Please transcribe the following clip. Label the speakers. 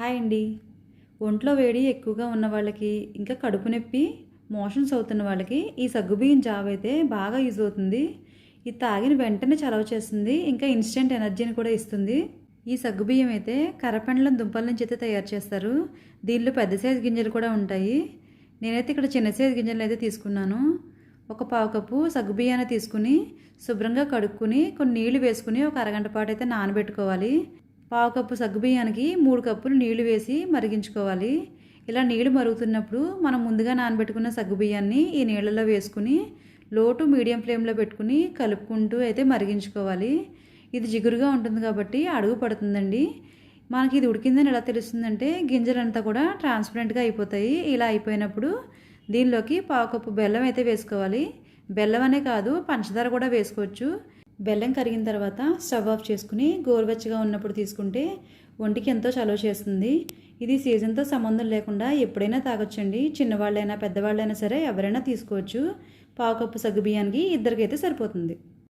Speaker 1: Hi అండి. ఒంట్లో వేడి ఎక్కువగా ఉన్న వాళ్ళకి ఇంకా కడుపు నొప్పి మోషన్స్ అవుతున్న వాళ్ళకి ఈ సగ్గుబియ్యం జావ అయితే బాగా యూజ్ అవుతుంది. ఇది తాగిన వెంటనే చలవ చేస్తుంది ఇంకా ఇన్స్టెంట్ ఎనర్జీని కూడా ఇస్తుంది. ఈ సగ్గుబియ్యం అయితే కర్రపెండలం దుంపల నుంచి అయితే తయారు చేస్తారు. దీనిలో పెద్ద సైజు గింజలు కూడా ఉంటాయి. నేనైతే ఇక్కడ చిన్న సైజు గింజలు అయితే తీసుకున్నాను. ఒక పావు కప్పు సగ్గుబియ్యాన్ని తీసుకుని శుభ్రంగా కడుక్కుని కొన్ని నీళ్ళు వేసుకుని ఒక అరగంట పాటు అయితే నానబెట్టుకోవాలి. పావు కప్పు సగ్గుబియ్యానికి మూడు కప్పులు నీళ్ళు వేసి మరిగించుకోవాలి. ఇలా నీళ్ళు మరుగుతున్నప్పుడు మనం ముందుగా నానబెట్టుకున్న సగ్గుబియ్యాన్ని ఈ నీళ్ళలో వేసుకుని లో టు మీడియం ఫ్లేమ్లో పెట్టుకుని కలుపుకుంటూ అయితే మరిగించుకోవాలి. ఇది జిగురుగా ఉంటుంది కాబట్టి అడుగు పడుతుందండి. మనకి ఇది ఉడికిందని ఎలా తెలుస్తుందంటే గింజలంతా కూడా ట్రాన్స్పరెంట్గా అయిపోతాయి. ఇలా అయిపోయినప్పుడు దీనిలోకి పావు కప్పు బెల్లం అయితే వేసుకోవాలి. బెల్లం అనే కాదు పంచదార కూడా వేసుకోవచ్చు. బెల్లం కరిగిన తర్వాత స్టవ్ ఆఫ్ చేసుకుని గోరువెచ్చగా ఉన్నప్పుడు తీసుకుంటే ఒంటికి ఎంతో చలువ చేస్తుంది. ఇది సీజన్తో సంబంధం లేకుండా ఎప్పుడైనా తాగొచ్చండి. చిన్నవాళ్ళైనా పెద్దవాళ్ళైనా సరే ఎవరైనా తీసుకోవచ్చు. పావు కప్పు సగ్గు బియ్యానికి ఇద్దరికైతే సరిపోతుంది.